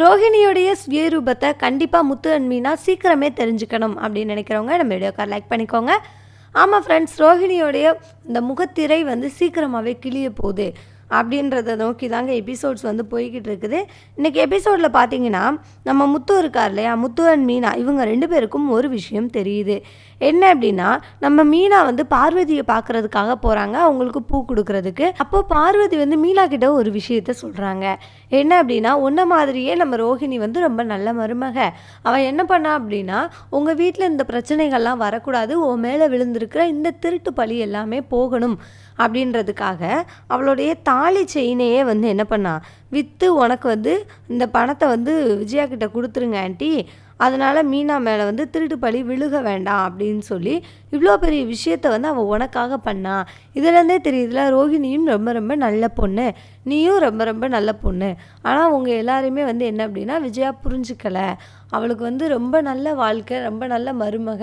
ரோஹிணியோடைய சுயரூபத்தை கண்டிப்பாக முத்து அண்ட் மீனா சீக்கிரமே தெரிஞ்சுக்கணும் அப்படின்னு நினைக்கிறவங்க நம்ம வீடியோக்கார் லைக் பண்ணிக்கோங்க. ஆமாம் ஃப்ரெண்ட்ஸ் ரோஹிணியோடைய இந்த முகத்திரை வந்து சீக்கிரமாகவே கிளிய போகுது அப்படின்றத நோக்கி தாங்க எபிசோட்ஸ் வந்து போய்கிட்டு இருக்குது. இன்றைக்கி எபிசோடில் பார்த்தீங்கன்னா நம்ம முத்து இருக்கார் இல்லையா? முத்து அண்ட் மீனா இவங்க ரெண்டு பேருக்கும் ஒரு விஷயம் தெரியுது. என்ன அப்படின்னா நம்ம மீனா வந்து பார்வதியை பார்க்கறதுக்காக போகிறாங்க அவங்களுக்கு பூ கொடுக்கறதுக்கு. அப்போ பார்வதி வந்து மீனா கிட்ட ஒரு விஷயத்த சொல்கிறாங்க என்ன அப்படின்னா உன்ன மாதிரியே நம்ம ரோஹிணி வந்து ரொம்ப நல்ல மருமக. அவன் என்ன பண்ணா அப்படின்னா உங்கள் வீட்டில் இந்த பிரச்சனைகள்லாம் வரக்கூடாது. உன் மேலே விழுந்திருக்கிற இந்த திருட்டு பழி எல்லாமே போகணும். அப்படின்றதுக்காக அவளுடைய தாலி செயினையே வந்து என்ன பண்ணா விற்று உனக்கு வந்து இந்த பணத்தை வந்து விஜயா கிட்ட கொடுத்துருங்க ஆண்டி. அதனால் மீனா மேலே வந்து திருட்டு பழி விழுக வேண்டாம் அப்படின்னு சொல்லி இவ்வளோ பெரிய விஷயத்த வந்து அவள் உனக்காக பண்ணா. இதுலேருந்தே தெரியுதுல ரோஹிணியும் ரொம்ப ரொம்ப நல்ல பொண்ணு. நீயும் ரொம்ப ரொம்ப நல்ல பொண்ணு. ஆனால் அவங்க எல்லாருமே வந்து என்ன அப்படின்னா விஜயா புரிஞ்சுக்கல. அவளுக்கு வந்து ரொம்ப நல்ல வாழ்க்கை ரொம்ப நல்ல மருமக.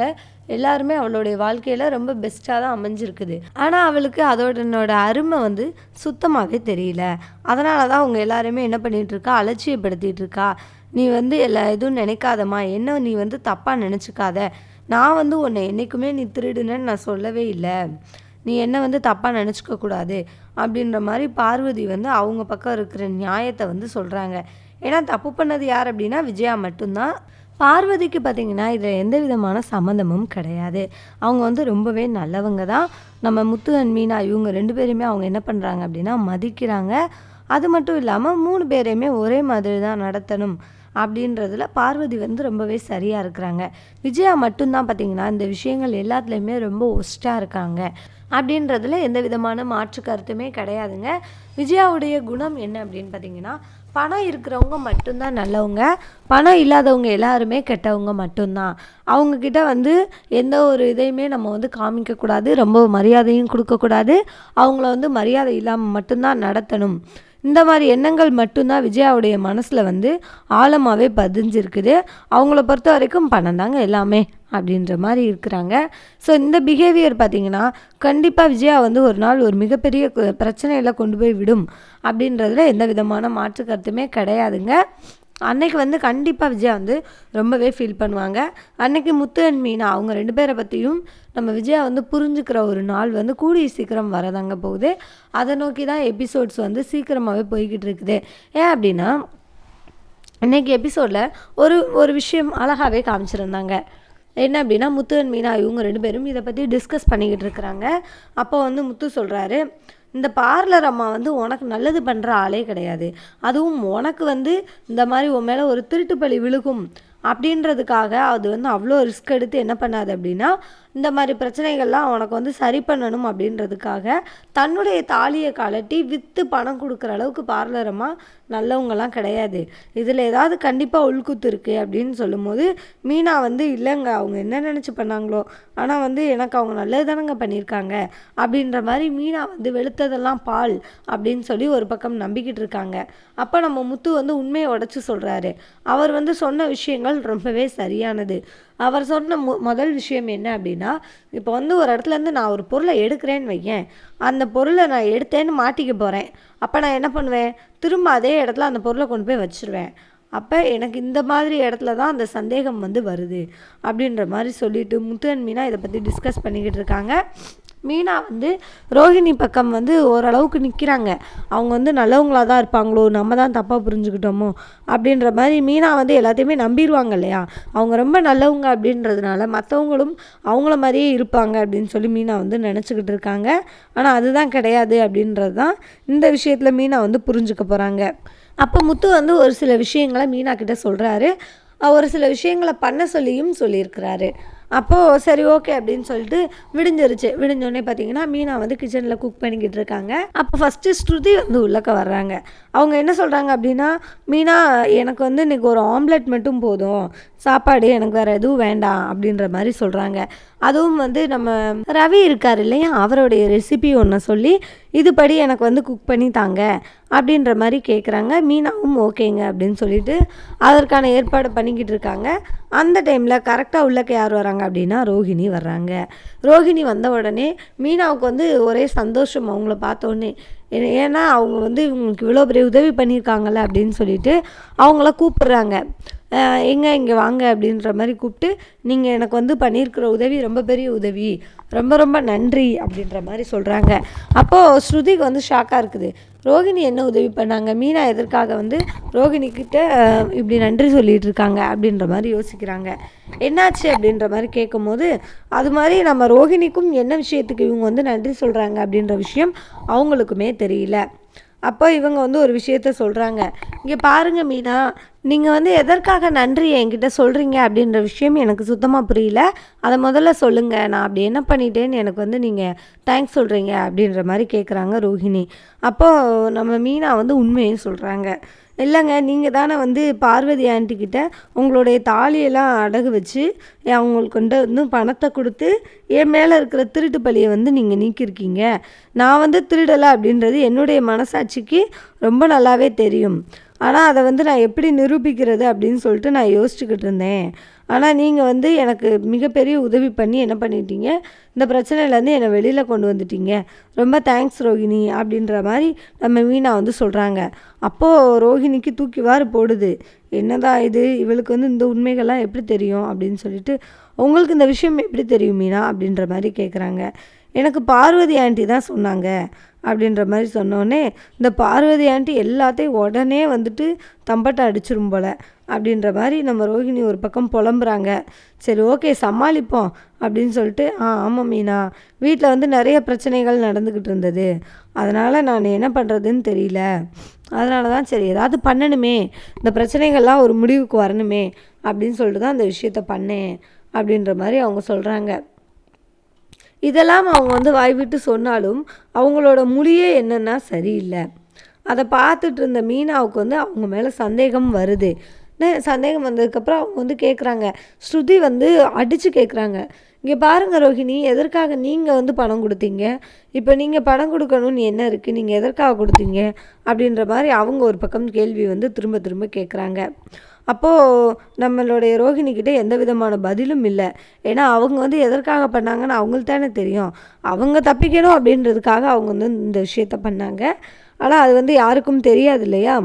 எல்லாருமே அவளுடைய வாழ்க்கையில் ரொம்ப பெஸ்ட்டாக தான் அமைஞ்சிருக்குது. ஆனால் அவளுக்கு அதோடனோட அருமை வந்து சுத்தமாகவே தெரியல. அதனால தான் அவங்க எல்லாருமே என்ன பண்ணிகிட்ருக்கா இருக்கா இருக்கா. நீ வந்து எல்லா எதுவும் நினைக்காதம்மா. என்ன நீ வந்து தப்பாக நினச்சிக்காத. நான் வந்து உன்னை என்றைக்குமே நீ திருடுனேன்னு நான் சொல்லவே இல்லை. நீ என்ன வந்து தப்பாக நினச்சிக்க கூடாது அப்படின்ற மாதிரி பார்வதி வந்து அவங்க பக்கம் இருக்கிற நியாயத்தை வந்து சொல்கிறாங்க ஏன்னா தப்பு பண்ணது யார் அப்படின்னா விஜயா மட்டும்தான். பார்வதிக்கு பார்த்தீங்கன்னா இதில் எந்த விதமான சம்மந்தமும் கிடையாது. அவங்க வந்து ரொம்பவே நல்லவங்க தான். நம்ம முத்து அண்ட் மீனா இவங்க ரெண்டு பேருமே அவங்க என்ன பண்ணுறாங்க அப்படின்னா மதிக்கிறாங்க. அது மட்டும் இல்லாமல் மூணு பேரையுமே ஒரே மாதிரி தான் நடத்தணும். அப்படின்றதுல பார்வதி வந்து ரொம்பவே சரியாக இருக்கிறாங்க. விஜயா மட்டும்தான் பார்த்தீங்கன்னா இந்த விஷயங்கள் எல்லாத்துலேயுமே ரொம்ப ஒஸ்ட்டாக இருக்காங்க. அப்படின்றதுல எந்த விதமான மாற்று கருத்துமே கிடையாதுங்க. விஜயாவுடைய குணம் என்ன அப்படின்னு பார்த்தீங்கன்னா பணம் இருக்கிறவங்க மட்டும்தான் நல்லவங்க. பணம் இல்லாதவங்க எல்லாருமே கெட்டவங்க மட்டும்தான். அவங்கக்கிட்ட வந்து எந்த ஒரு இதையுமே நம்ம வந்து காமிக்கக்கூடாது ரொம்ப மரியாதையும் கொடுக்கக்கூடாது அவங்கள வந்து மரியாதை இல்லாமல் மட்டும்தான் நடத்தணும். இந்த மாதிரி எண்ணங்கள் மட்டும்தான் விஜயாவுடைய மனசில் வந்து ஆழமாகவே பதிஞ்சிருக்குது. அவங்கள பொறுத்த வரைக்கும் பணம் தாங்க எல்லாமே அப்படின்ற மாதிரி இருக்கிறாங்க. ஸோ இந்த பிஹேவியர் பார்த்திங்கன்னா கண்டிப்பாக விஜயா வந்து ஒரு நாள் ஒரு மிகப்பெரிய கு- கொண்டு போய் விடும். அப்படின்றதுல எந்த விதமான மாற்று கருத்துமே கிடையாதுங்க. அன்னைக்கு வந்து கண்டிப்பாக விஜயா வந்து ரொம்பவே ஃபீல் பண்ணுவாங்க. அன்னைக்கு முத்து அண்ட் மீனா அவங்க ரெண்டு பேரை பற்றியும் நம்ம விஜயா வந்து புரிஞ்சுக்கிற ஒரு நாள் வந்து கூடிய சீக்கிரம் வரதாங்க போகுது. அதை நோக்கி தான் எபிசோட்ஸ் வந்து சீக்கிரமாகவே போய்கிட்டு இருக்குது. ஏன் அப்படின்னா இன்னைக்கு எபிசோடில் ஒரு ஒரு விஷயம் அழகாகவே காமிச்சிருந்தாங்க. என்ன அப்படின்னா முத்து அண்ட் மீனா இவங்க ரெண்டு பேரும் இதை பற்றி டிஸ்கஸ் பண்ணிக்கிட்டு இருக்கிறாங்க. அப்போ வந்து முத்து சொல்கிறாரு இந்த பார்லர் அம்மா வந்து உனக்கு நல்லது பண்ணுற ஆளே கிடையாது. அதுவும் உனக்கு வந்து இந்த மாதிரி உன் மேலே ஒரு திருட்டு பழி விழுகும் அப்படின்றதுக்காக அது வந்து அவ்வளோ ரிஸ்க் எடுத்து என்ன பண்ணாது அப்படின்னா இந்த மாதிரி பிரச்சனைகள்லாம் உனக்கு வந்து சரி பண்ணணும் அப்படின்றதுக்காக தன்னுடைய தாலியை கலட்டி விற்று பணம் கொடுக்குற அளவுக்கு பார்லரமாக நல்லவங்கலாம் கிடையாது. இதில் ஏதாவது கண்டிப்பாக உள்குத்து இருக்குது அப்படின்னு சொல்லும்போது மீனா வந்து இல்லைங்க அவங்க என்ன நினச்சி பண்ணாங்களோ ஆனால் வந்து எனக்கு அவங்க நல்லது தானங்க பண்ணியிருக்காங்க அப்படின்ற மாதிரி மீனா வந்து வெளுத்ததெல்லாம் பால் அப்படின்னு சொல்லி ஒரு பக்கம் நம்பிக்கிட்டு இருக்காங்க. அப்போ நம்ம முத்து வந்து உண்மையை உடச்சி சொல்கிறாரு அவர் வந்து சொன்ன விஷயங்கள் ரொம்பவே சரியானது. அவர் சொன்ன மு முதல் விஷயம் என்ன அப்படின்னா இப்போ வந்து ஒரு இடத்துல இருந்து நான் ஒரு பொருளை எடுக்கிறேன்னு வையேன். அந்த பொருளை நான் எடுத்தேன்னு மாட்டிக்க போகிறேன் அப்போ நான் என்ன பண்ணுவேன்? திரும்ப அதே இடத்துல அந்த பொருளை கொண்டு போய் வச்சிருவேன். அப்போ எனக்கு இந்த மாதிரி இடத்துல தான் அந்த சந்தேகம் வந்து வருது. அப்படின்ற மாதிரி சொல்லிட்டு முத்து மீனா இதை பற்றி டிஸ்கஸ் பண்ணிக்கிட்டு இருக்காங்க. மீனா வந்து ரோஹிணி பக்கம் வந்து ஓரளவுக்கு நிற்கிறாங்க அவங்க வந்து நல்லவங்களா தான் இருப்பாங்களோ நம்ம தான் தப்பாக புரிஞ்சுக்கிட்டோமோ அப்படின்ற மாதிரி மீனா வந்து எல்லாத்தையுமே நம்பிடுவாங்க இல்லையா? அவங்க ரொம்ப நல்லவங்க அப்படின்றதுனால மற்றவங்களும் அவங்கள மாதிரியே இருப்பாங்க அப்படின்னு சொல்லி மீனா வந்து நினச்சிக்கிட்டு இருக்காங்க. ஆனால் அதுதான் கிடையாது அப்படின்றது தான் இந்த விஷயத்தில் மீனா வந்து புரிஞ்சுக்க போகிறாங்க அப்போ முத்து வந்து ஒரு சில விஷயங்களை மீனா கிட்ட சொல்கிறாரு ஒரு சில விஷயங்களை பண்ண சொல்லியும் சொல்லியிருக்கிறாரு. அப்போது சரி ஓகே அப்படின்னு சொல்லிட்டு விடிஞ்சிருச்சு. விடிஞ்சோடனே பார்த்தீங்கன்னா மீனா வந்து கிச்சனில் குக் பண்ணிக்கிட்டு இருக்காங்க. அப்போ ஃபஸ்ட்டு ஸ்ருதி வந்து உள்ளக்க வர்றாங்க. அவங்க என்ன சொல்கிறாங்க அப்படின்னா மீனா எனக்கு வந்து இன்னைக்கு ஒரு ஆம்லெட் மட்டும் போதும். சாப்பாடு எனக்கு வேறு எதுவும் வேண்டாம் அப்படின்ற மாதிரி சொல்கிறாங்க அதுவும் வந்து நம்ம ரவி இருக்கார் இல்லையா? அவருடைய ரெசிபி ஒன்று சொல்லி இதுபடி எனக்கு வந்து குக் பண்ணி தாங்க. அப்படின்ற மாதிரி கேட்குறாங்க மீனாவும் ஓகேங்க அப்படின்னு சொல்லிட்டு அதற்கான ஏற்பாடு பண்ணிக்கிட்டு இருக்காங்க. அந்த டைமில் கரெக்டாக உள்ளக்க யார் வராங்க அப்படின்னா ரோஹிணி வர்றாங்க. ரோஹிணி வந்த உடனே மீனாவுக்கு வந்து ஒரே சந்தோஷம் அவங்கள பார்த்தோன்னே. ஏன்னா அவங்க வந்து இவங்களுக்கு இவ்வளோ பெரிய உதவி பண்ணியிருக்காங்கல்ல அப்படின்னு சொல்லிட்டு அவங்கள கூப்பிட்றாங்க. எங்கே இங்கே வாங்க அப்படின்ற மாதிரி கூப்பிட்டு நீங்கள் எனக்கு வந்து பண்ணியிருக்கிற உதவி ரொம்ப பெரிய உதவி. ரொம்ப ரொம்ப நன்றி அப்படின்ற மாதிரி சொல்கிறாங்க அப்போது ஸ்ருதிக்கு வந்து ஷாக்காக இருக்குது. ரோகிணி என்ன உதவி பண்ணாங்க? மீனா எதற்காக வந்து ரோகிணிக்கிட்ட இப்படி நன்றி சொல்லிட்டு இருக்காங்க அப்படின்ற மாதிரி யோசிக்கிறாங்க. என்னாச்சு அப்படின்ற மாதிரி கேட்கும்போது அது மாதிரி நம்ம ரோகிணிக்கும் என்ன விஷயத்துக்கு இவங்க வந்து நன்றி சொல்கிறாங்க அப்படின்ற விஷயம் அவங்களுக்குமே தெரியல. அப்போ இவங்க வந்து ஒரு விஷயத்த சொல்கிறாங்க இங்கே பாருங்கள் மீனா நீங்கள் வந்து எதற்காக நன்றி என்கிட்ட சொல்கிறீங்க அப்படின்ற விஷயம் எனக்கு சுத்தமாக புரியல. அதை முதல்ல சொல்லுங்கள் நான் அப்படி என்ன பண்ணிட்டேன்னு எனக்கு வந்து நீங்கள் தேங்க்ஸ் சொல்கிறீங்க அப்படின்ற மாதிரி கேட்குறாங்க ரோஹிணி. அப்போது நம்ம மீனா வந்து உண்மையும் சொல்கிறாங்க இல்லைங்க நீங்கள் தானே வந்து பார்வதி ஆண்டிக்கிட்ட உங்களுடைய தாலியெல்லாம் அடகு வச்சு அவங்களுக்கு கொண்டு வந்து பணத்தை கொடுத்து என் மேலே இருக்கிற திருட்டு பழியை வந்து நீங்கள் நீக்கியிருக்கீங்க. நான் வந்து திருடலை அப்படின்றது என்னுடைய மனசாட்சிக்கு ரொம்ப நல்லாவே தெரியும். ஆனால் அதை வந்து நான் எப்படி நிரூபிக்கிறது அப்படின்னு சொல்லிட்டு நான் யோசிச்சுக்கிட்டு இருந்தேன். ஆனால் நீங்கள் வந்து எனக்கு மிகப்பெரிய உதவி பண்ணி என்ன பண்ணிட்டீங்க? இந்த பிரச்சனையிலேருந்து என்னை வெளியில் கொண்டு வந்துட்டீங்க. ரொம்ப தேங்க்ஸ் ரோகிணி அப்படின்ற மாதிரி நம்ம மீனா வந்து சொல்கிறாங்க அப்போது ரோஹிணிக்கு தூக்கிவாறு போடுது. என்னதான் இது? இவளுக்கு வந்து இந்த உண்மைகள்லாம் எப்படி தெரியும் அப்படின்னு சொல்லிட்டு உங்களுக்கு இந்த விஷயம் எப்படி தெரியும் மீனா? அப்படின்ற மாதிரி கேட்குறாங்க எனக்கு பார்வதி ஆண்டி தான் சொன்னாங்க அப்படின்ற மாதிரி சொன்னோடனே இந்த பார்வதி ஆண்டி எல்லாத்தையும் உடனே வந்துட்டு தம்பட்டை அடிச்சிரும் போல அப்படின்ற மாதிரி நம்ம ரோஹிணி ஒரு பக்கம் புலம்புறாங்க. சரி ஓகே சமாளிப்போம் அப்படின்னு சொல்லிட்டு ஆ ஆமாம் மீனா வீட்டில் வந்து நிறைய பிரச்சனைகள் நடந்துக்கிட்டு இருந்தது. அதனால் நான் என்ன பண்ணுறதுன்னு தெரியல. அதனால தான் சரி ஏதாவது பண்ணணுமே இந்த பிரச்சனைகள்லாம் ஒரு முடிவுக்கு வரணுமே அப்படின்னு சொல்லிட்டு தான் அந்த விஷயத்த பண்ணேன் அப்படின்ற மாதிரி அவங்க சொல்கிறாங்க இதெல்லாம் அவங்க வந்து வாய் விட்டு சொன்னாலும் அவங்களோட மொழியே என்னென்னா சரியில்லை. அதை பார்த்துட்டு இருந்த மீனாவுக்கு வந்து அவங்க மேலே சந்தேகம் வருது. சந்தேகம் வந்ததுக்கப்புறம் அவங்க வந்து கேட்குறாங்க ஸ்ருதி வந்து அடித்து கேட்குறாங்க இங்கே பாருங்கள் ரோஹிணி எதற்காக நீங்கள் வந்து பணம் கொடுத்தீங்க? இப்போ நீங்கள் பணம் கொடுக்கணும்னு என்ன இருக்குது நீங்கள் எதற்காக கொடுத்தீங்க? அப்படின்ற மாதிரி அவங்க ஒரு பக்கம் கேள்வி வந்து திரும்ப திரும்ப கேட்குறாங்க அப்போது நம்மளுடைய ரோஹிணிக்கிட்ட எந்த விதமான பதிலும் இல்லை. ஏன்னா அவங்க வந்து எதற்காக பண்ணாங்கன்னு அவங்களுக்கு தானே தெரியும். அவங்க தப்பிக்கணும் அப்படின்றதுக்காக அவங்க வந்து இந்த விஷயத்த பண்ணாங்க. ஆனால் அது வந்து யாருக்கும் தெரியாது இல்லையா?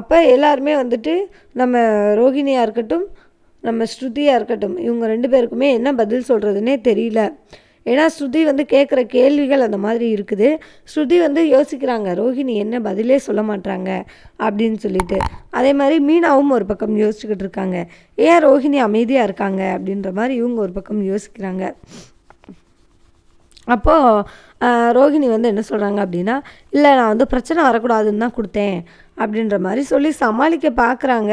அப்போ எல்லாருமே வந்துட்டு நம்ம ரோஹிணியாக இருக்கட்டும் நம்ம ஸ்ருதியாக இருக்கட்டும் இவங்க ரெண்டு பேருக்குமே என்ன பதில் சொல்கிறதுனே தெரியல. ஏன்னா ஸ்ருதி வந்து கேட்குற கேள்விகள் அந்த மாதிரி இருக்குது. ஸ்ருதி வந்து யோசிக்கிறாங்க ரோஹிணி என்ன பதிலே சொல்ல மாட்டாங்க அப்படின்னு சொல்லிட்டு. அதே மாதிரி மீனாவும் ஒரு பக்கம் யோசிச்சுக்கிட்டு இருக்காங்க. ஏன் ரோஹிணி அமைதியாக இருக்காங்க? அப்படின்ற மாதிரி இவங்க ஒரு பக்கம் யோசிக்கிறாங்க. அப்போது ரோகிணி வந்து என்ன சொல்கிறாங்க அப்படின்னா இல்லை நான் வந்து பிரச்சனை வரக்கூடாதுன்னு தான் கொடுத்தேன். அப்படின்ற மாதிரி சொல்லி சமாளிக்க பார்க்குறாங்க.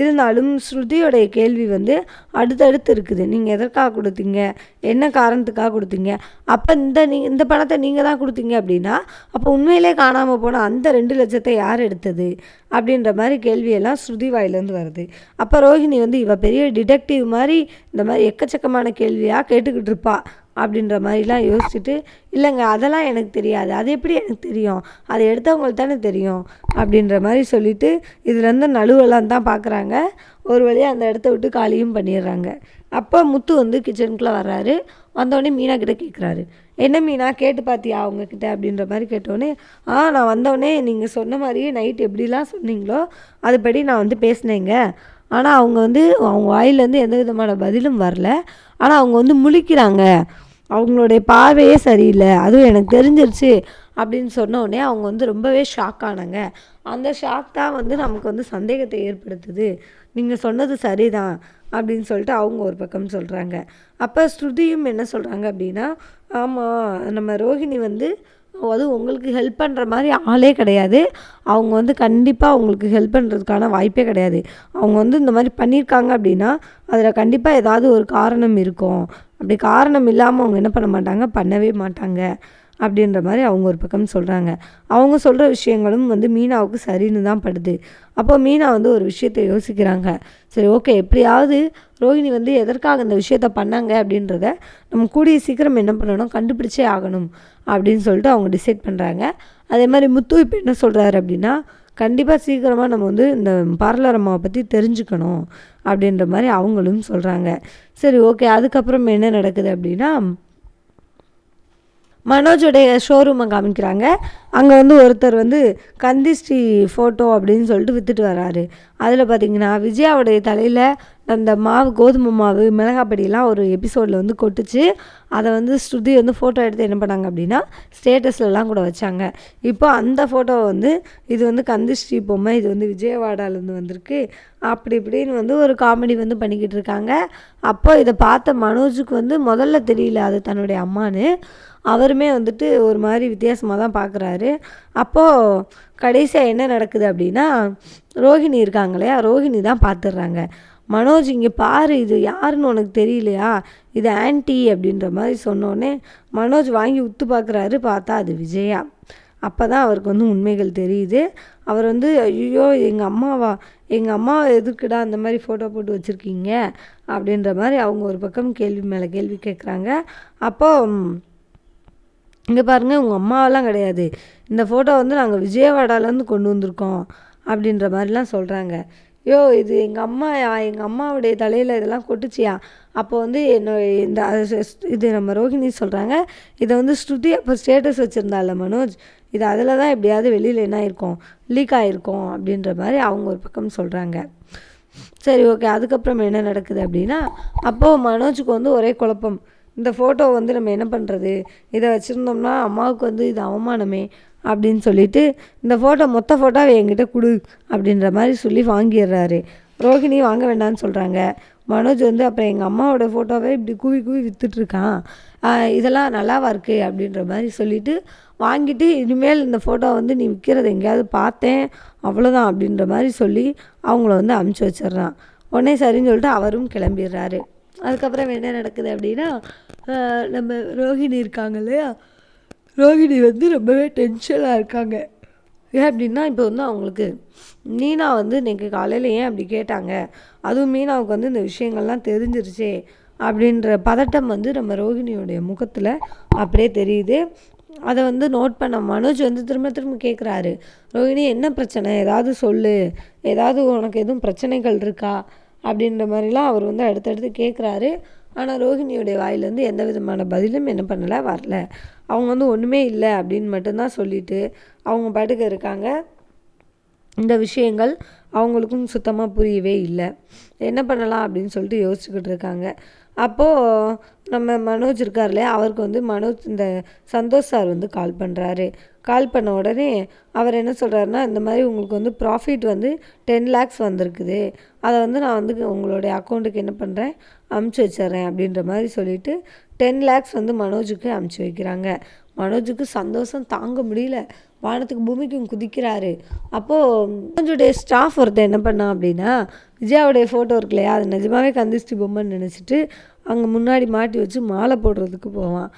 இருந்தாலும் ஸ்ருதியோடைய கேள்வி வந்து அடுத்தடுத்து இருக்குது. நீங்கள் எதற்காக கொடுத்தீங்க? என்ன காரணத்துக்காக கொடுத்தீங்க? அப்போ இந்த நீ இந்த பணத்தை நீங்கள் தான் கொடுத்தீங்க அப்படின்னா அப்போ உண்மையிலே காணாமல் போன அந்த ரெண்டு லட்சத்தை யார் எடுத்தது? அப்படின்ற மாதிரி கேள்வியெல்லாம் ஸ்ருதி வாயிலேருந்து வருது. அப்போ ரோஹிணி வந்து இவ பெரிய டிடெக்டிவ் மாதிரி இந்த மாதிரி எக்கச்சக்கமான கேள்வியாக கேட்டுக்கிட்டு இருப்பா. அப்படின்ற மாதிரிலாம் யோசிச்சுட்டு இல்லைங்க அதெல்லாம் எனக்கு தெரியாது. அது எப்படி எனக்கு தெரியும்? அதை எடுத்தவங்களுக்கு தானே தெரியும்? அப்படின்ற மாதிரி சொல்லிவிட்டு இதுலேருந்து நழுவலாம் தான் பார்க்குறாங்க. ஒரு வழியாக அந்த இடத்த விட்டு காலியும் பண்ணிடுறாங்க. அப்போ முத்து வந்து கிச்சனுக்குள்ளே வர்றாரு. வந்தோடனே மீனா கிட்ட கேட்குறாரு. என்ன மீனா? கேட்டு பார்த்தியா அவங்கக்கிட்ட அப்படின்ற மாதிரி கேட்டோடனே ஆ நான் வந்தோடனே நீங்கள் சொன்ன மாதிரியே நைட் எப்படிலாம் சொன்னீங்களோ அதுபடி நான் வந்து பேசினேங்க. ஆனால் அவங்க வந்து அவங்க வாயிலேருந்து எந்த விதமான பதிலும் வரல. ஆனால் அவங்க வந்து முழிக்கிறாங்க. அவங்களுடைய பார்வையே சரியில்லை. அதுவும் எனக்கு தெரிஞ்சிருச்சு அப்படின்னு சொன்ன உடனே அவங்க வந்து ரொம்பவே ஷாக் ஆனாங்க. அந்த ஷாக் தான் வந்து நமக்கு வந்து சந்தேகத்தை ஏற்படுத்துது. நீங்கள் சொன்னது சரிதான் அப்படின்னு சொல்லிட்டு அவங்க ஒரு பக்கம் சொல்கிறாங்க அப்போ ஸ்ருதியும் என்ன சொல்கிறாங்க அப்படின்னா ஆமாம் நம்ம ரோஹிணி வந்து அது உங்களுக்கு ஹெல்ப் பண்ணுற மாதிரி ஆளே கிடையாது. அவங்க வந்து கண்டிப்பாக உங்களுக்கு ஹெல்ப் பண்ணுறதுக்கான வாய்ப்பே கிடையாது. அவங்க வந்து இந்த மாதிரி பண்ணியிருக்காங்க அப்படின்னா அதில் கண்டிப்பாக ஏதாவது ஒரு காரணம் இருக்கும். அப்படி காரணம் இல்லாமல் அவங்க என்ன பண்ண மாட்டாங்க? பண்ணவே மாட்டாங்க. அப்படின்ற மாதிரி அவங்க ஒரு பக்கம் சொல்கிறாங்க அவங்க சொல்கிற விஷயங்களும் வந்து மீனாவுக்கு சரின்னு தான் படுது. அப்போ மீனா வந்து ஒரு விஷயத்தை யோசிக்கிறாங்க. சரி ஓகே. எப்படியாவது ரோஹிணி வந்து எதற்காக இந்த விஷயத்த பண்ணாங்க அப்படின்றத நம்ம கூடிய சீக்கிரம் என்ன பண்ணணும்? கண்டுபிடிச்சே ஆகணும் அப்படின்னு சொல்லிட்டு அவங்க டிசைட் பண்ணுறாங்க அதே மாதிரி முத்து இப்போ என்ன சொல்கிறாரு அப்படின்னா கண்டிப்பாக சீக்கிரமாக நம்ம வந்து இந்த பார்லர் அம்மாவை பற்றி தெரிஞ்சுக்கணும் அப்படின்ற மாதிரி அவங்களும் சொல்கிறாங்க சரி ஓகே அதுக்கப்புறம் என்ன நடக்குது அப்படின்னா மனோஜுடைய ஷோரூமை காமிக்கிறாங்க. அங்கே வந்து ஒருத்தர் வந்து கந்திஸ்ரீ ஃபோட்டோ அப்படின்னு சொல்லிட்டு விற்றுட்டு வராரு. அதில் பார்த்தீங்கன்னா விஜயாவுடைய தலையில் அந்த மாவு கோதுமை மாவு மிளகாப்பொடியெல்லாம் ஒரு எபிசோடில் வந்து கொட்டுச்சு. அதை வந்து ஸ்ருதி வந்து ஃபோட்டோ எடுத்து என்ன பண்ணாங்க அப்படின்னா ஸ்டேட்டஸ்லலாம் கூட வச்சாங்க. இப்போ அந்த ஃபோட்டோவை வந்து இது வந்து கந்திஸ்ரீ பொம்மை இது வந்து விஜயவாடாலேருந்து வந்திருக்கு. அப்படி இப்படின்னு வந்து ஒரு காமெடி வந்து பண்ணிக்கிட்டு இருக்காங்க. அப்போ இதை பார்த்த மனோஜுக்கு வந்து முதல்ல தெரியல அது தன்னுடைய அம்மான்னு. அவருமே வந்துட்டு ஒரு மாதிரி வித்தியாசமாக தான் பார்க்குறாரு அப்போது கடைசியாக என்ன நடக்குது அப்படின்னா ரோஹிணி இருக்காங்க இல்லையா? ரோஹிணி தான் பார்த்துடுறாங்க மனோஜ் இங்கே பாரு இது யாருன்னு உனக்கு தெரியலையா? இது ஆன்ட்டி அப்படின்ற மாதிரி சொன்னோடனே மனோஜ் வாங்கி உத்து பார்க்குறாரு பார்த்தா அது விஜயா. அப்போ தான் அவருக்கு வந்து உண்மைகள் தெரியுது. அவர் வந்து ஐயோ எங்கள் அம்மாவா? எங்கள் அம்மா எதுக்குடா அந்த மாதிரி ஃபோட்டோ போட்டு வச்சுருக்கீங்க? அப்படின்ற மாதிரி அவங்க ஒரு பக்கம் கேள்வி மேலே கேள்வி கேட்குறாங்க அப்போ இங்கே பாருங்கள் உங்கள் அம்மாவெல்லாம் கிடையாது. இந்த ஃபோட்டோ வந்து நாங்கள் விஜயவாடாலேருந்து கொண்டு வந்திருக்கோம் அப்படின்ற மாதிரிலாம் சொல்கிறாங்க யோ இது எங்கள் அம்மாயா எங்கள் அம்மாவுடைய தலையில் இதெல்லாம் கொட்டுச்சியா? அப்போ வந்து என்னோட இந்த இது நம்ம ரோஹிணி சொல்கிறாங்க இதை வந்து ஸ்ருதி அப்போ ஸ்டேட்டஸ் வச்சுருந்தால மனோஜ் இது அதில் தான் எப்படியாவது வெளியில் என்ன ஆயிருக்கும் லீக் ஆகிருக்கும் அப்படின்ற மாதிரி அவங்க ஒரு பக்கம் சொல்கிறாங்க சரி ஓகே அதுக்கப்புறம் என்ன நடக்குது அப்படின்னா அப்போது மனோஜுக்கு வந்து ஒரே குழப்பம். இந்த ஃபோட்டோ வந்து நம்ம என்ன பண்ணுறது இதை வச்சுருந்தோம்னா அம்மாவுக்கு வந்து இது அவமானமே. அப்படின்னு சொல்லிட்டு இந்த ஃபோட்டோ மொத்த ஃபோட்டோவை என்கிட்ட கொடு அப்படின்ற மாதிரி சொல்லி வாங்கிடுறாரு. ரோஹிணி வாங்க வேண்டாம்னு சொல்கிறாங்க மனோஜ் வந்து அப்புறம் எங்கள் அம்மாவோட ஃபோட்டோவை இப்படி கூவி கூவி விற்றுட்ருக்கான் இதெல்லாம் நல்லாவா இருக்குது அப்படின்ற மாதிரி சொல்லிட்டு வாங்கிட்டு இனிமேல் இந்த ஃபோட்டோ வந்து நீ விற்கிறத எங்கேயாவது பார்த்தேன். அவ்வளோதான் அப்படின்ற மாதிரி சொல்லி அவங்கள வந்து அமுச்சு வச்சிடுறான். உடனே சரின்னு சொல்லிட்டு அவரும் கிளம்பிடுறாரு. அதுக்கப்புறம் என்ன நடக்குது அப்படின்னா நம்ம ரோஹிணி இருக்காங்க இல்லையா? ரோஹிணி வந்து ரொம்பவே டென்ஷனாக இருக்காங்க. ஏன் அப்படின்னா இப்போ வந்து அவங்களுக்கு மீனா வந்து இன்றைக்கி காலையில் ஏன் அப்படி கேட்டாங்க? அதுவும் மீனாவுக்கு வந்து இந்த விஷயங்கள்லாம் தெரிஞ்சிருச்சே அப்படின்ற பதட்டம் வந்து நம்ம ரோஹிணியோடைய முகத்தில் அப்படியே தெரியுது. அதை வந்து நோட் பண்ண மனோஜ் வந்து திரும்ப திரும்ப கேட்குறாரு ரோஹிணி என்ன பிரச்சனை? ஏதாவது சொல்லு. ஏதாவது உனக்கு எதுவும் பிரச்சனைகள் இருக்கா? அப்படின்ற மாதிரிலாம் அவர் வந்து அடுத்தடுத்து கேட்குறாரு ஆனால் ரோஹிணியுடைய வாயிலேருந்து எந்த விதமான பதிலும் என்ன பண்ணலை வரல. அவங்க வந்து ஒன்றுமே இல்லை அப்படின்னு மட்டும்தான் சொல்லிட்டு அவங்க பாட்டுக்கு இருக்காங்க. இந்த விஷயங்கள் அவங்களுக்கும் சுத்தமாக புரியவே இல்லை. என்ன பண்ணலாம் அப்படின்னு சொல்லிட்டு யோசிச்சுக்கிட்டு இருக்காங்க. அப்போது நம்ம மனோஜ் இருக்கார் இல்லையா அவருக்கு வந்து மனோஜ் இந்த சந்தோஷ் சார் வந்து கால் பண்ணுறாரு கால் பண்ண உடனே அவர் என்ன சொல்கிறாருன்னா இந்த மாதிரி உங்களுக்கு வந்து ப்ராஃபிட் வந்து டென் லேக்ஸ் வந்திருக்குது. அதை வந்து நான் வந்து உங்களுடைய அக்கௌண்ட்டுக்கு என்ன பண்ணுறேன் அமுச்சு வச்சிடுறேன் அப்படின்ற மாதிரி சொல்லிவிட்டு டென் லேக்ஸ் வந்து மனோஜுக்கு அமுச்சு வைக்கிறாங்க. மனோஜுக்கு சந்தோஷம் தாங்க முடியல. வானத்துக்கு பூமிக்கும் குதிக்கிறாரு. அப்போது மனோஜுடைய ஸ்டாஃப் ஒருத்தன் என்ன பண்ணான் அப்படின்னா விஜயாவுடைய ஃபோட்டோ இருக்கு இல்லையா? அது நிஜமாவே கந்திஷ்டி பொம்மைன்னு நினச்சிட்டு அங்கே முன்னாடி மாட்டி வச்சு மாலை போடுறதுக்கு போவான்.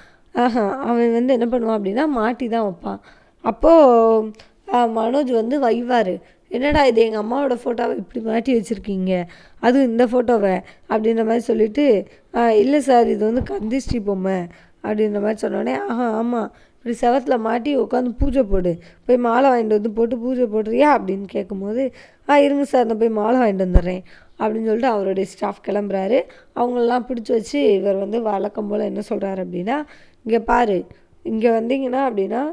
ஆஹா அவன் வந்து என்ன பண்ணுவான் அப்படின்னா மாட்டி தான் வைப்பான் அப்போது மனோஜ் வந்து வைவார். என்னடா இது எங்கள் அம்மாவோட ஃபோட்டோவை இப்படி மாட்டி வச்சுருக்கீங்க? அதுவும் இந்த ஃபோட்டோவை அப்படின்ற மாதிரி சொல்லிட்டு இல்லை சார் இது வந்து கந்திஷ்டி பொம்மை. அப்படின்ற மாதிரி சொன்னோடனே ஆஹா ஆமாம் இப்படி செவத்தில் மாட்டி உட்காந்து பூஜை போடு. போய் மாலை வாங்கிட்டு வந்து போட்டு பூஜை போடுறியா? அப்படின்னு கேட்கும்போது ஆ இருங்க சார் நான் போய் மாலை வாங்கிட்டு வந்துடுறேன் அப்படின்னு சொல்லிட்டு அவருடைய ஸ்டாஃப் கிளம்புறாரு. அவங்களெல்லாம் பிடிச்சி வச்சு இவர் வந்து வழக்கம் போல் என்ன சொல்கிறாரு அப்படின்னா இங்கே பாரு. இங்கே வந்தீங்கன்னா அப்படின்னா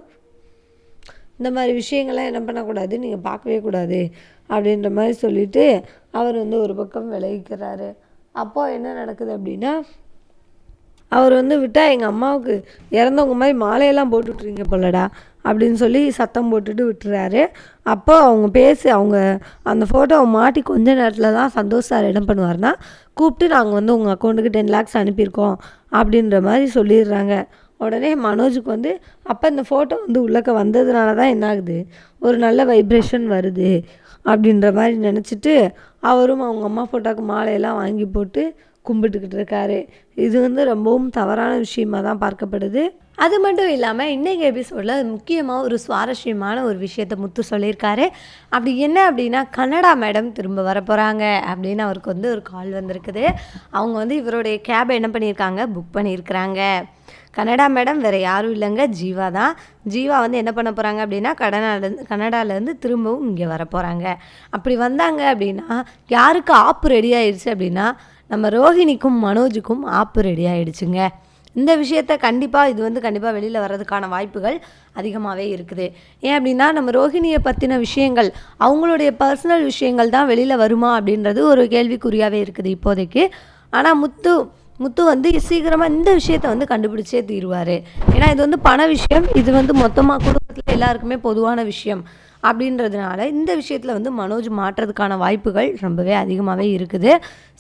இந்த மாதிரி விஷயங்கள்லாம் என்ன பண்ணக்கூடாது. நீங்கள் பார்க்கவே கூடாது. அப்படின்ற மாதிரி சொல்லிவிட்டு அவர் வந்து ஒரு பக்கம் விளைவிக்கிறாரு அப்போது என்ன நடக்குது அப்படின்னா அவர் வந்து விட்டால் எங்கள் அம்மாவுக்கு இறந்தவங்க மாதிரி மாலையெல்லாம் போட்டு விட்றீங்க போலடா அப்படின்னு சொல்லி சத்தம் போட்டுட்டு விட்டுறாரு. அப்போ அவங்க பேசி அவங்க அந்த ஃபோட்டோவை மாட்டி கொஞ்ச நேரத்தில் தான் சந்தோஷ் சார் என்ன பண்ணுவார்னா கூப்பிட்டு நாங்கள் வந்து உங்கள் அக்கௌண்ட்டுக்கு டென் லேக்ஸ் அனுப்பியிருக்கோம் அப்படின்ற மாதிரி சொல்லிடுறாங்க. உடனே மனோஜுக்கு வந்து அப்போ இந்த ஃபோட்டோ வந்து உள்ளக்க வந்ததுனால தான் என்ன ஆகுது? ஒரு நல்ல வைப்ரேஷன் வருது அப்படின்ற மாதிரி நினச்சிட்டு அவரும் அவங்க அம்மா ஃபோட்டோக்கு மாலையெல்லாம் வாங்கி போட்டு கும்பிட்டுக்கிட்டு இருக்காரு இது வந்து ரொம்பவும் தவறான விஷயமா தான் பார்க்கப்படுது. அது மட்டும் இல்லாமல் இன்றைக்கி எபிசோடில் முக்கியமாக ஒரு சுவாரஸ்யமான ஒரு விஷயத்தை முத்து சொல்லியிருக்காரு. அப்படி என்ன அப்படின்னா கனடா மேடம் திரும்ப வர போகிறாங்க அப்படின்னு அவருக்கு வந்து ஒரு கால் வந்திருக்குது. அவங்க வந்து இவருடைய கேபை என்ன பண்ணியிருக்காங்க? புக் பண்ணியிருக்கிறாங்க. கனடா மேடம் வேறு யாரும் இல்லைங்க. ஜீவா தான். ஜீவா வந்து என்ன பண்ண போகிறாங்க அப்படின்னா கடனாலேருந்து கனடாலேருந்து திரும்பவும் இங்கே வர போகிறாங்க அப்படி வந்தாங்க அப்படின்னா யாருக்கு ஆப்பு ரெடி ஆயிடுச்சு அப்படின்னா நம்ம ரோஹிணிக்கும் மனோஜுக்கும் ஆப்பு ரெடி ஆகிடுச்சுங்க இந்த விஷயத்த கண்டிப்பாக இது வந்து கண்டிப்பாக வெளியில் வர்றதுக்கான வாய்ப்புகள் அதிகமாகவே இருக்குது. ஏன் அப்படின்னா நம்ம ரோஹிணியை பற்றின விஷயங்கள் அவங்களுடைய பர்சனல் விஷயங்கள் தான் வெளியில் வருமா அப்படின்றது ஒரு கேள்விக்குறியாகவே இருக்குது இப்போதைக்கு. ஆனால் முத்து முத்து வந்து சீக்கிரமாக இந்த விஷயத்தை வந்து கண்டுபிடிச்சே தீருவார். ஏன்னா இது வந்து பண விஷயம். இது வந்து மொத்தமாக குடும்பத்தில் எல்லாருக்குமே பொதுவான விஷயம். அப்படின்றதுனால இந்த விஷயத்தில் வந்து மனோஜ் மாற்றுறதுக்கான வாய்ப்புகள் ரொம்பவே அதிகமாகவே இருக்குது.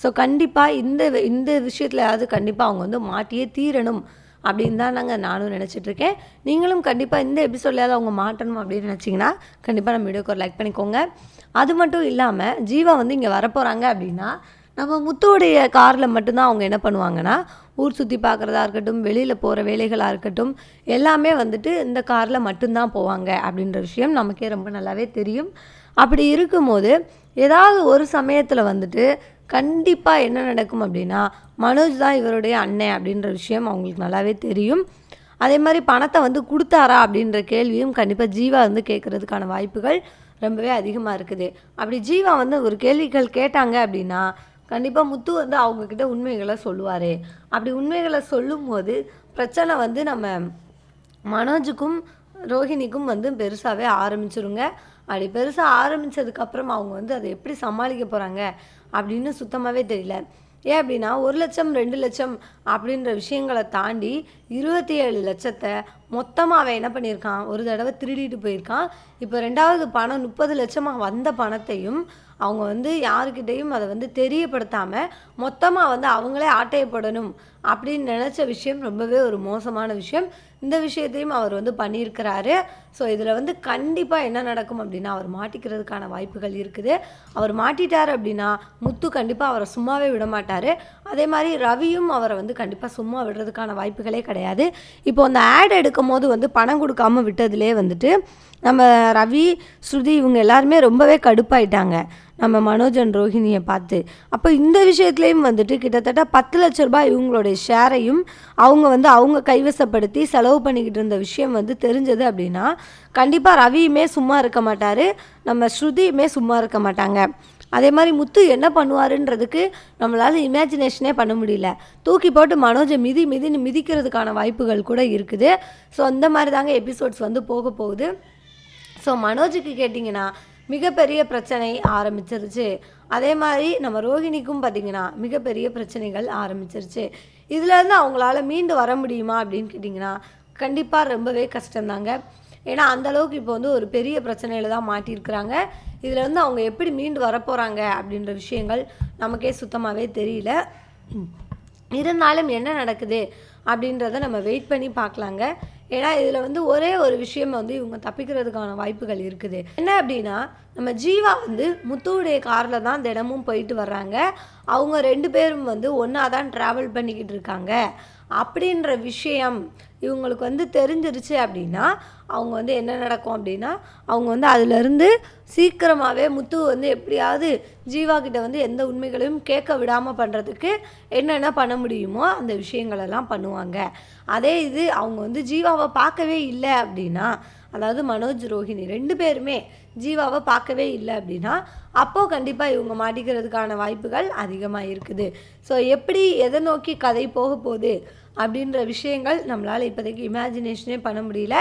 ஸோ கண்டிப்பாக இந்த இந்த விஷயத்துலையாவது கண்டிப்பாக அவங்க வந்து மாட்டியே தீரணும் அப்படின்னு தான் நாங்கள் நானும் நினச்சிட்ருக்கேன். நீங்களும் கண்டிப்பாக இந்த எபிசோட்லையாவது அவங்க மாட்டணும் அப்படின்னு நினச்சிங்கன்னா கண்டிப்பாக நம்ம வீடியோக்கு ஒரு லைக் பண்ணிக்கோங்க. அது மட்டும் இல்லாமல் ஜீவா வந்து இங்கே வரப்போகிறாங்க அப்படின்னா நம்ம முத்துவுடைய காரில் மட்டும்தான் அவங்க என்ன பண்ணுவாங்கன்னா ஊர் சுற்றி பார்க்குறதா இருக்கட்டும் வெளியில் போகிற வேலைகளாக இருக்கட்டும் எல்லாமே வந்துட்டு இந்த காரில் மட்டும்தான் போவாங்க அப்படின்ற விஷயம் நமக்கே ரொம்ப நல்லாவே தெரியும். அப்படி இருக்கும்போது ஏதாவது ஒரு சமயத்தில் வந்துட்டு கண்டிப்பாக என்ன நடக்கும் அப்படின்னா மனோஜ் தான் இவருடைய அண்ணன் அப்படின்ற விஷயம் அவங்களுக்கு நல்லாவே தெரியும். அதே மாதிரி பணத்தை வந்து கொடுத்தாரா அப்படின்ற கேள்வியும் கண்டிப்பாக ஜீவா வந்து கேட்குறதுக்கான வாய்ப்புகள் ரொம்பவே அதிகமாக இருக்குது. அப்படி ஜீவா வந்து ஒரு கேள்விகள் கேட்டாங்க அப்படின்னா கண்டிப்பாக முத்து வந்து அவங்கக்கிட்ட உண்மைகளை சொல்லுவார். அப்படி உண்மைகளை சொல்லும்போது பிரச்சனை வந்து நம்ம மனோஜுக்கும் ரோஹிணிக்கும் வந்து பெருசாகவே ஆரம்பிச்சிருங்க. அப்படி பெருசாக ஆரம்பித்ததுக்கப்புறம் அவங்க வந்து அதை எப்படி சமாளிக்க போகிறாங்க அப்படின்னு சுத்தமாகவே தெரியல. ஏன் அப்படின்னா ஒரு லட்சம் ரெண்டு லட்சம் அப்படின்ற விஷயங்களை தாண்டி இருபத்தி ஏழு லட்சத்தை மொத்தமாக அவன் என்ன பண்ணியிருக்கான்? ஒரு தடவை திருடிட்டு போயிருக்கான். இப்போ ரெண்டாவது பணம் முப்பது லட்சமாக வந்த பணத்தையும் அவங்க வந்து யாருக்கிட்டேயும் அதை வந்து தெரியப்படுத்தாமல் மொத்தமாக வந்து அவங்களே ஆட்டையப்படணும் அப்படின்னு நினச்ச விஷயம் ரொம்பவே ஒரு மோசமான விஷயம். இந்த விஷயத்தையும் அவர் வந்து பண்ணியிருக்கிறாரு. ஸோ இதில் வந்து கண்டிப்பாக என்ன நடக்கும் அப்படின்னா அவர் மாட்டிக்கிறதுக்கான வாய்ப்புகள் இருக்குது. அவர் மாட்டிட்டார் அப்படின்னா முத்து கண்டிப்பாக அவரை சும்மாவே விட மாட்டார். அதே மாதிரி ரவியும் அவரை வந்து கண்டிப்பாக சும்மா விடுறதுக்கான வாய்ப்புகளே கிடையாது. இப்போ அந்த ஆட் எடுக்கும் போது வந்து பணம் கொடுக்காம விட்டதுலே வந்துட்டு நம்ம ரவி ஸ்ருதி இவங்க எல்லாருமே ரொம்பவே கடுப்பாயிட்டாங்க. நம்ம மனோஜன் ரோஹிணியை பார்த்து. அப்போ இந்த விஷயத்துலேயும் வந்துட்டு கிட்டத்தட்ட பத்து லட்ச ரூபாய் இவங்களுடைய ஷேரையும் அவங்க வந்து அவங்க கைவசப்படுத்தி செலவு பண்ணிக்கிட்டு இருந்த விஷயம் வந்து தெரிஞ்சது அப்படின்னா கண்டிப்பாக ரவியுமே சும்மா இருக்க மாட்டார். நம்ம ஸ்ருதியுமே சும்மா இருக்க மாட்டாங்க. அதே மாதிரி முத்து என்ன பண்ணுவாருன்றதுக்கு நம்மளால் இமேஜினேஷனே பண்ண முடியல. தூக்கி போட்டு மனோஜை மிதி மிதின்னு மிதிக்கிறதுக்கான வாய்ப்புகள் கூட இருக்குது. ஸோ அந்த மாதிரி தாங்க எபிசோட்ஸ் வந்து போக போகுது. ஸோ மனோஜுக்கு கேட்டிங்கன்னா மிகப்பெரிய பிரச்சனை ஆரம்பிச்சிருச்சு. அதே மாதிரி நம்ம ரோஹிணிக்கும் பார்த்திங்கன்னா மிகப்பெரிய பிரச்சனைகள் ஆரம்பிச்சிருச்சு. இதுலேருந்து அவங்களால மீண்டு வர முடியுமா அப்படின்னு கேட்டிங்கன்னா கண்டிப்பாக ரொம்பவே கஷ்டம்தாங்க. ஏன்னா அந்தளவுக்கு இப்போ வந்து ஒரு பெரிய பிரச்சனையில் தான் மாட்டியிருக்கிறாங்க. இதில் வந்து அவங்க எப்படி மீண்டு வரப்போகிறாங்க அப்படின்ற விஷயங்கள் நமக்கே சுத்தமாகவே தெரியல. இருந்தாலும் என்ன நடக்குது அப்படின்றத நம்ம வெயிட் பண்ணி பார்க்கலாங்க. ஏன்னா இதில் வந்து ஒரே ஒரு விஷயம் வந்து இவங்க தப்பிக்கிறதுக்கான வாய்ப்புகள் இருக்குது. என்ன அப்படின்னா நம்ம ஜீவா வந்து முத்துவுடைய காரில் தான் தினமும் போயிட்டு வர்றாங்க. அவங்க ரெண்டு பேரும் வந்து ஒன்றா தான் ட்ராவல் பண்ணிக்கிட்டு இருக்காங்க. அப்படின்ற விஷயம் இவங்களுக்கு வந்து தெரிஞ்சிருச்சு அப்படின்னா அவங்க வந்து என்ன நடக்கும் அப்படின்னா அவங்க வந்து அதிலிருந்து சீக்கிரமாகவே முத்து வந்து எப்படியாவது ஜீவா கிட்ட வந்து எந்த உண்மைகளையும் கேட்க விடாமல் பண்ணுறதுக்கு என்னென்ன பண்ண முடியுமோ அந்த விஷயங்களெல்லாம் பண்ணுவாங்க. அதே இது அவங்க வந்து ஜீவாவை பார்க்கவே இல்லை அப்படின்னா அதாவது மனோஜ் ரோஹிணி ரெண்டு பேருமே ஜீவாவை பார்க்கவே இல்லை அப்படின்னா அப்போது கண்டிப்பாக இவங்க மாட்டிக்கிறதுக்கான வாய்ப்புகள் அதிகமாக இருக்குது. ஸோ எப்படி எதை நோக்கி கதை போக போகுது அப்படின்ற விஷயங்கள் நம்மளால் இப்போதைக்கு இமேஜினேஷனே பண்ண முடியல.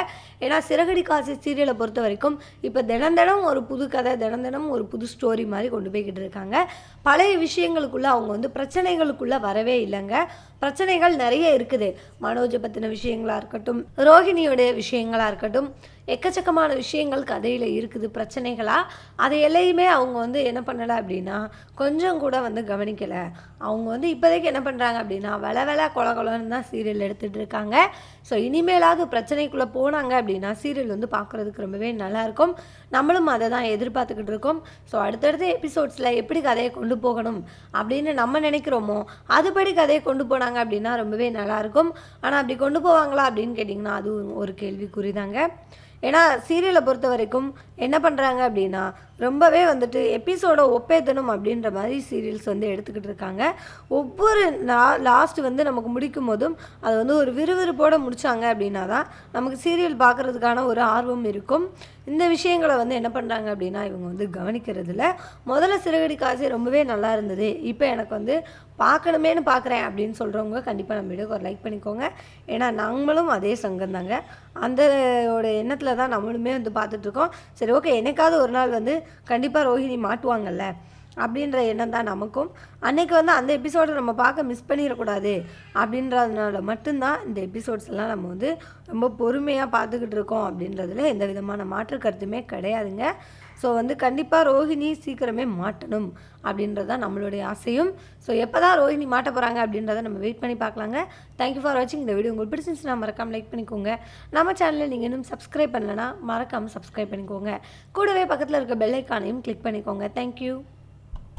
ஏன்னா சிறகடி காசு சீரியலை பொறுத்த வரைக்கும் இப்போ தினம் தினம் ஒரு புது கதை தினம் தினம் ஒரு புது ஸ்டோரி மாதிரி கொண்டு போய்கிட்டு இருக்காங்க. பழைய விஷயங்களுக்குள்ளே அவங்க வந்து பிரச்சனைகளுக்குள்ளே வரவே இல்லைங்க. பிரச்சனைகள் நிறைய இருக்குது. மனோஜை பற்றின விஷயங்களாக இருக்கட்டும் ரோஹிணியோடைய விஷயங்களாக இருக்கட்டும் எக்கச்சக்கமான விஷயங்கள் கதையில் இருக்குது பிரச்சனைகளாக அதை எல்லையுமே அவங்க வந்து என்ன பண்ணலை அப்படின்னா கொஞ்சம் கூட வந்து கவனிக்கலை. அவங்க வந்து இப்போதைக்கு என்ன பண்ணுறாங்க அப்படின்னா வில வில கொல தான் சீரியல் எடுத்துகிட்டு இருக்காங்க. ஸோ இனிமேலாவது பிரச்சனைக்குள்ளே போனாங்க அப்படின்னா சீரியல் வந்து பார்க்குறதுக்கு ரொம்பவே நல்லாயிருக்கும் நம்மளும் அதை தான் எதிர்பார்த்துக்கிட்டு இருக்கோம். ஸோ அடுத்தடுத்த எபிசோட்ஸில் எப்படி கதையை கொண்டு போகணும் அப்படின்னு நம்ம நினைக்கிறோமோ அதுபடி கதையை கொண்டு போனாங்க அப்படின்னா ரொம்பவே நல்லாயிருக்கும் ஆனால் அப்படி கொண்டு போவாங்களா அப்படின்னு கேட்டிங்கன்னா அதுவும் ஒரு கேள்விக்குறி தாங்க ஏன்னா சீரியலை பொறுத்த வரைக்கும் என்ன பண்ணுறாங்க அப்படின்னா ரொம்பவே வந்துட்டு எபிசோட ஒப்பேதனம் அப்படின்ற மாதிரி சீரியல்ஸ் வந்து எடுத்துக்கிட்டு இருக்காங்க. ஒவ்வொரு லா லாஸ்ட் வந்து நமக்கு முடிக்கும் போதும் அது வந்து ஒரு விறுவிறுப்போடு முடிச்சாங்க அப்படின்னா தான் நமக்கு சீரியல் பார்க்குறதுக்கான ஒரு ஆர்வம் இருக்கும். இந்த விஷயங்களை வந்து என்ன பண்ணுறாங்க அப்படின்னா இவங்க வந்து கவனிக்கிறதுல முதல்ல சிறுகடி காசு ரொம்பவே நல்லா இருந்தது. இப்போ எனக்கு வந்து பார்க்கணுமேனு பார்க்குறேன் அப்படின்னு சொல்கிறவங்க கண்டிப்பாக நம்ம வீடியோக்கு ஒரு லைக் பண்ணிக்கோங்க. ஏன்னா நாங்களும் அதே சங்கம் தாங்க. அந்த எண்ணத்தில் தான் நம்மளுமே வந்து பார்த்துட்ருக்கோம் சரி ஓகே என்னைக்காவது ஒரு நாள் வந்து கண்டிப்பாக ரோஹிணி மாட்டுவாங்கல்ல? அப்படின்ற எண்ணம் தான் நமக்கும். அன்னைக்கு வந்து அந்த எபிசோடை நம்ம பார்க்க மிஸ் பண்ணிடக்கூடாது. அப்படின்றதுனால மட்டும்தான் இந்த எபிசோட்ஸ் எல்லாம் நம்ம வந்து ரொம்ப பொறுமையாக பார்த்துக்கிட்டு இருக்கோம் அப்படின்றதுல எந்த விதமான மாற்று கருத்துமே கிடையாதுங்க. ஸோ வந்து கண்டிப்பாக ரோஹிணி சீக்கிரமே மாட்டணும் அப்படின்றது தான் நம்மளுடைய ஆசையும். ஸோ எப்போ தான் ரோஹிணி மாட்ட போகிறாங்க அப்படின்றத நம்ம வெயிட் பண்ணி பார்க்கலாங்க. தேங்க்யூ ஃபார் வாட்சிங் இந்த வீடியோ உங்களுக்கு பிடிச்சிருந்துச்சுன்னா மறக்காமல் லைக் பண்ணிக்கோங்க. நம்ம சேனலில் நீங்கள் இன்னும் சப்ஸ்கிரைப் பண்ணலன்னா மறக்காமல் சப்ஸ்கிரைப் பண்ணிக்கோங்க. கூடவே பக்கத்தில் இருக்க பெல் ஐக்கானையும் கிளிக் பண்ணிக்கோங்க. தேங்க்யூ